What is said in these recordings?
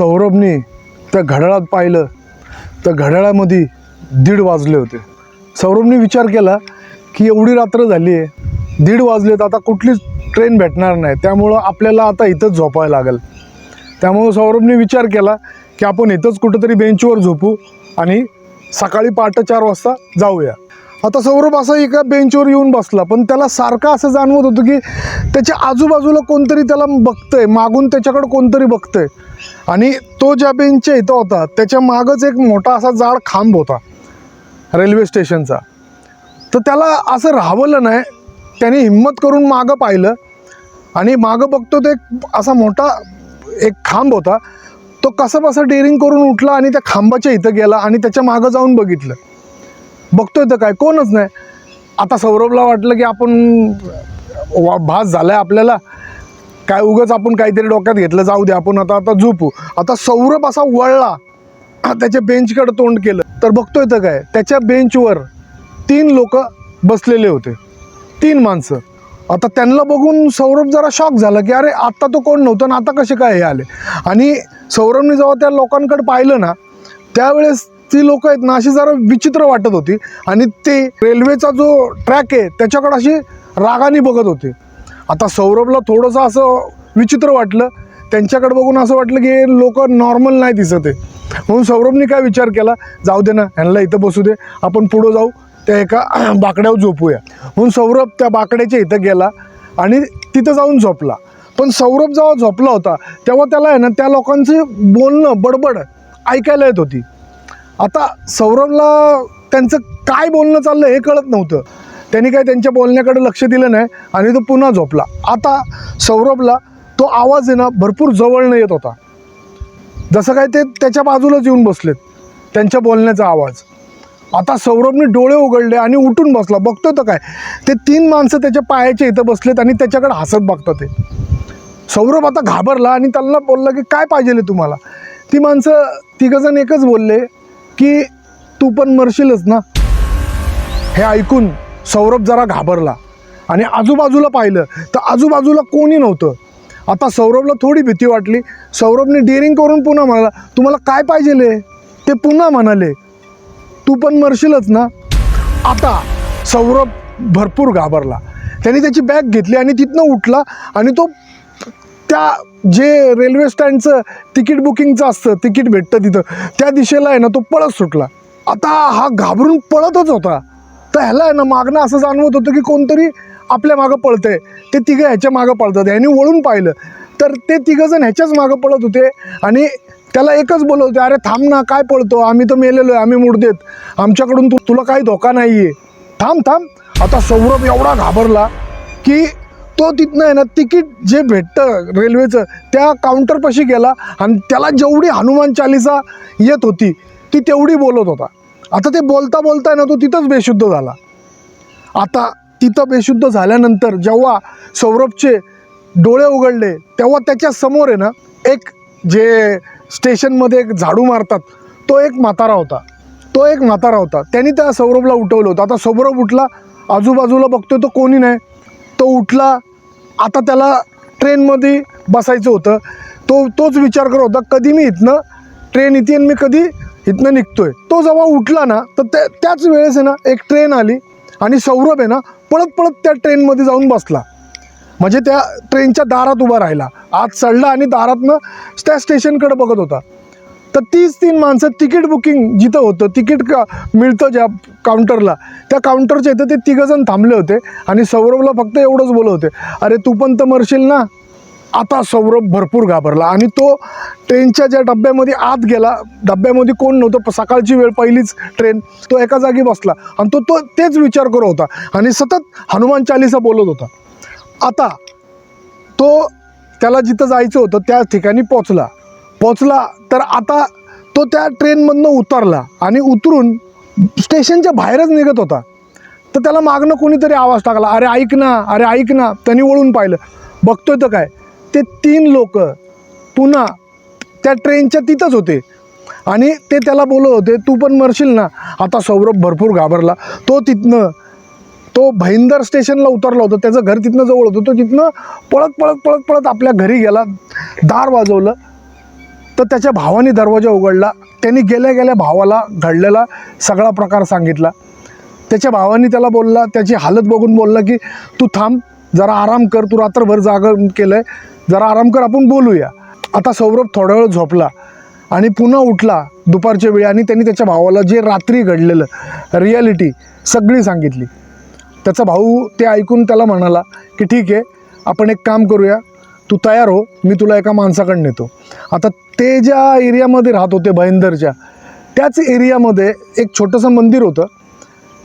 सौरभने त्या घड्याळात पाहिलं. तर घड्याळामध्ये दीड वाजले होते. सौरभने विचार केला की एवढी रात्र झाली आहे. दीड वाजलेत आता कुठलीच ट्रेन भेटणार नाही. त्यामुळं आपल्याला आता इथंच झोपायला लागेल. त्यामुळं सौरभने विचार केला की आपण इथंच कुठंतरी बेंचवर झोपू आणि सकाळी पहाटे चार वाजता जाऊया. आता सौरभ असा एका बेंचवर येऊन बसला पण त्याला सारखं असं जाणवत होतं की त्याच्या आजूबाजूला कोणतरी त्याला बघतंय मागून त्याच्याकडं कोणतरी बघतंय. आणि तो ज्या बेंचच्या इथं होता त्याच्या मागच एक मोठा असा जाड खांब होता रेल्वे स्टेशनचा तर त्याला असं राहावलं नाही त्याने हिंमत करून मागं पाहिलं आणि मागं बघतो ते एक असा मोठा एक खांब होता तो कसं बसं डेअरिंग करून उठला आणि त्या खांबाच्या इथं गेला आणि त्याच्या मागं जाऊन बघितलं. बघतोय तर काय कोणच नाही. आता सौरभला वाटलं की आपण वा भास झालाय आपल्याला. काय उगच आपण काहीतरी डोक्यात घेतलं जाऊ दे आपण आता आता झोपू. आता सौरभ असा वळला त्याच्या बेंचकडे तोंड केलं. तर बघतोय तर काय त्याच्या बेंचवर तीन लोक बसलेले होते. तीन माणसं. आता त्यांना बघून सौरभ जरा शॉक झाला की अरे आत्ता तो कोण नव्हतं आणि आता कसे काय हे आले? आणि सौरभने जेव्हा त्या लोकांकडे पाहिलं ना त्यावेळेस ती लोक आहेत ना अशी जरा विचित्र वाटत होती. आणि ते रेल्वेचा जो ट्रॅक आहे त्याच्याकडे अशी रागाने बघत होते. आता सौरभला थोडंसं असं विचित्र वाटलं. त्यांच्याकडे बघून असं वाटलं की हे लोक नॉर्मल नाही दिसत आहे. म्हणून सौरभने काय विचार केला? जाऊ दे ना ह्यांना इथं बसू दे. आपण पुढं जाऊ त्या एका बाकड्यावर झोपूया. म्हणून सौरभ त्या बाकड्याच्या इथं गेला आणि तिथं जाऊन झोपला. पण सौरभ जेव्हा झोपला होता तेव्हा त्याला आहे ना त्या लोकांचं बोलणं बडबड ऐकायला येत होती. आता सौरभला त्यांचं काय बोलणं चाललं हे कळत नव्हतं. त्यांनी काय त्यांच्या बोलण्याकडे लक्ष दिलं नाही आणि तो पुन्हा झोपला. आता सौरभला तो आवाज आहे ना भरपूर जवळनं येत होता. जसं काय ते त्याच्या बाजूलाच येऊन बसलेत त्यांच्या बोलण्याचा आवाज. आता सौरभने डोळे उघडले आणि उठून बसला. बघतोय तर काय? ते तीन माणसं त्याच्या पायाच्या इथं बसलेत आणि त्याच्याकडे हसत बघतात ते. सौरभ आता घाबरला आणि त्यांना बोलला की काय पाहिजे तुम्हाला? ती माणसं तिघजण एकच बोलले. की तू पण मरशीलच ना? हे ऐकून सौरभ जरा घाबरला. आणि आजूबाजूला पाहिलं तर आजूबाजूला कोणी नव्हतं. आता सौरभला थोडी भीती वाटली. सौरभने डेअरिंग करून पुन्हा म्हणाला तुम्हाला काय पाहिजे ते पुन्हा म्हणाले तू पण मरशीलच ना? आता सौरभ भरपूर घाबरला. त्याने त्याची बॅग घेतली आणि तिथनं उठला आणि तो त्या जे रेल्वे स्टँडचं तिकीट बुकिंगचं असतं तिकीट भेटतं तिथं त्या दिशेला आहे ना तो पळत सुटला. आता हा घाबरून पळतच होता. तर ह्याला आहे ना मागणं असं जाणवत होतं की कोणतरी आपल्या मागं पळतंय. ते तिघं ह्याच्या मागं पळतात. ह्याने वळून पाहिलं. तर ते तिघंजण ह्याच्याच मागं पळत होते आणि त्याला एकच बोलवते अरे थांब ना काय पळतो? आम्ही तर मेलेलो आहे आम्ही मुडदेत आमच्याकडून तू तुला काही धोका नाही आहे थांब थांब. आता सौरभ एवढा घाबरला की तो तिथनं आहे ना तिकीट जे भेटतं रेल्वेचं त्या काउंटरपाशी गेला आणि त्याला जेवढी हनुमान चालिसा येत होती ती तेवढी बोलत होता. आता ते बोलता बोलता ना तो तिथंच बेशुद्ध झाला. आता तिथं बेशुद्ध झाल्यानंतर जेव्हा सौरभचे डोळे उघडले तेव्हा त्याच्यासमोर आहे ना एक जे स्टेशनमध्ये एक झाडू मारतात तो एक म्हातारा होता. तो एक म्हातारा होता. त्यांनी त्या सौरभला उठवलं होतं. आता सौरभ उठला आजूबाजूला बघतोय तो कोणी नाही. तो उठला आता त्याला ट्रेनमध्ये बसायचं होतं. तो तोच विचार करत होता कधी मी इथनं ट्रेन इथे आणि मी कधी इथनं निघतो आहे तो जेव्हा उठला ना तर त्या त्याच वेळेस आहे ना एक ट्रेन आली आणि सौरभ आहे ना पळत पळत त्या ट्रेनमध्ये जाऊन बसला. म्हणजे त्या ट्रेनच्या दारात उभा राहिला. आत चढला आणि दारातनं त्या स्टेशनकडे बघत होता. तर तीच तीन माणसं तिकीट बुकिंग जिथं होतं तिकीट का मिळतं ज्या काउंटरला त्या काउंटरच्या इथं ते तिघंजण थांबले होते आणि सौरभला फक्त एवढंच बोलत होते अरे तू पण तर मरशील ना. आता सौरभ भरपूर घाबरला आणि तो ट्रेनच्या ज्या डब्यामध्ये आत गेला डब्यामध्ये कोण नव्हतं प- सकाळची वेळ पहिलीच ट्रेन तो एका जागी बसला आणि तो तो तेच विचार करत होता आणि सतत हनुमान चालिसा बोलत होता. आता तो त्याला जिथं जायचं होतं त्या ठिकाणी पोचला पोचला तर आता तो त्या ट्रेनमधनं उतरला आणि उतरून स्टेशनच्या बाहेरच निघत होता. तर त्याला मागणं कोणीतरी आवाज टाकला अरे ऐक ना अरे ऐक ना. त्यांनी वळून पाहिलं. बघतोय तर काय ते तीन लोक पुन्हा त्या ट्रेनच्या तिथंच होते. आणि ते त्याला बोलत होते तू पण मरशील ना आता सौरभ भरपूर घाबरला. तो तिथनं तो भैंदर स्टेशनला उतरला होता त्याचं घर तिथनं जवळ होतं. तो तिथनं पळत पळत पळत पळत आपल्या घरी गेला दार वाजवलं. तर त्याच्या भावाने दरवाजा उघडला. त्यांनी गेल्या गेल्या भावाला घडलेला सगळा प्रकार सांगितला. त्याच्या भावाने त्याला बोलला त्याची हालत बघून बोलला की तू थांब जरा आराम कर तू रात्रभर जागा केलं आहे जरा आराम कर आपण बोलूया. आता सौरभ थोडा वेळ झोपला आणि पुन्हा उठला दुपारच्या वेळी आणि त्यांनी त्याच्या भावाला जे रात्री घडलेलं रियालिटी सगळी सांगितली. त्याचा भाऊ ते ऐकून त्याला म्हणाला की ठीक आहे आपण एक काम करूया तू तयार हो मी तुला एका माणसाकडे नेतो. आता ते ज्या एरियामध्ये राहत होते भयंदरच्या त्याच एरियामध्ये एक छोटंसं मंदिर होतं.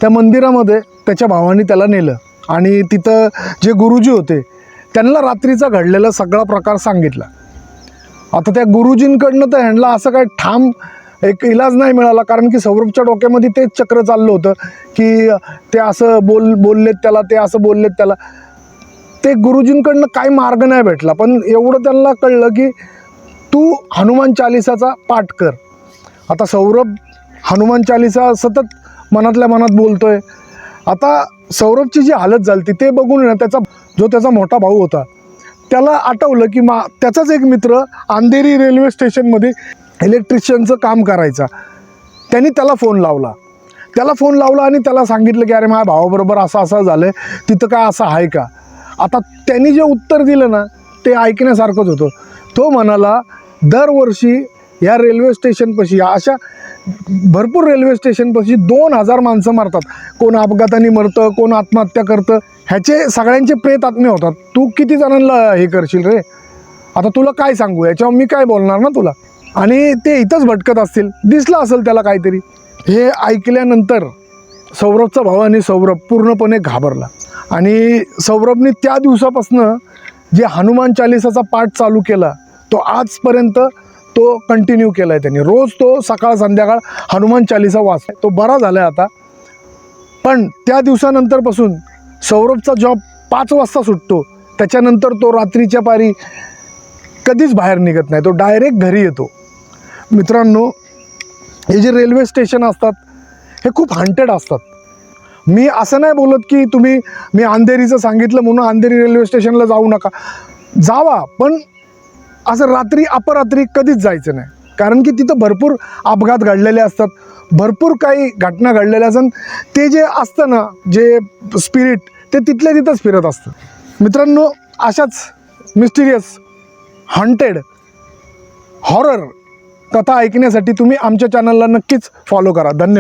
त्या मंदिरामध्ये त्याच्या भावाने त्याला नेलं आणि तिथं जे गुरुजी होते त्यांना रात्रीचा घडलेला सगळा प्रकार सांगितला. आता त्या गुरुजींकडनं तर ह्यांना असं काय ठाम एक इलाज नाही मिळाला कारण की सौरभच्या डोक्यामध्ये तेच चक्र चाललं होतं की ते असं बोल बोललेत त्याला ते असं बोललेत त्याला. ते गुरुजींकडनं काय मार्ग नाही भेटला. पण एवढं त्यांना कळलं की तू हनुमान चालिसाचा पाठ कर. आता सौरभ हनुमान चालिसा सतत मनातल्या मनात बोलतोय. आता सौरभची जी हालत झाली ते बघून ना त्याचा जो त्याचा मोठा भाऊ होता त्याला आठवलं की मा त्याचाच एक मित्र अंधेरी रेल्वे स्टेशनमध्ये इलेक्ट्रिशियनचं काम करायचा. त्यांनी त्याला फोन लावला. त्याला फोन लावला आणि त्याला सांगितलं की अरे माझ्या भावाबरोबर असं असं झालं तिथं काय असं आहे का? आता त्यांनी जे उत्तर दिलं ना ते ऐकण्यासारखंच होतं. तो म्हणाला दरवर्षी या रेल्वे स्टेशनपाशी अशा भरपूर रेल्वे स्टेशनपाशी दोन हजार माणसं मारतात. कोण अपघाताने मरतं कोण आत्महत्या करतं ह्याचे सगळ्यांचे प्रेत आत्मे होतात. तू किती जणांना हे करशील रे? आता तुला काय सांगू? याच्यावर मी काय बोलणार ना तुला? आणि ते इथंच भटकत असतील. दिसलं असेल त्याला काहीतरी. हे ऐकल्यानंतर सौरभचा भाऊ आणि सौरभ पूर्णपणे घाबरला. आणि सौरभने त्या दिवसापासनं जे हनुमान चालिसाचा पाठ चालू केला तो आजपर्यंत तो कंटिन्यू केला आहे त्यांनी. रोज तो सकाळ संध्याकाळ हनुमान चालिसा वाच तो बरा झाला आहे आता. पण त्या दिवसानंतरपासून सौरभचा जॉब पाच वाजता सुटतो. त्याच्यानंतर तो रात्रीच्या पारी कधीच बाहेर निघत नाही. तो डायरेक्ट घरी येतो. मित्रांनो हे जे रेल्वे स्टेशन असतात हे खूप हंटेड असतात. मी असं नाही बोलत की तुम्ही मी अंधेरीचं सांगितलं म्हणून अंधेरी रेल्वे स्टेशनला जाऊ नका. जावा पण असं रात्री अपरात्री कधीच जायचं नाही. कारण की तिथं भरपूर अपघात घडलेले असतात. भरपूर काही घटना घडलेल्या असतात. ते जे असतं ना जे स्पिरिट ते तिथल्या तिथंच फिरत असतं. मित्रांनो अशाच मिस्टिरियस हंटेड हॉरर कथा ऐकण्यासाठी तुम्ही आमच्या चॅनलला नक्कीच फॉलो करा. धन्यवाद.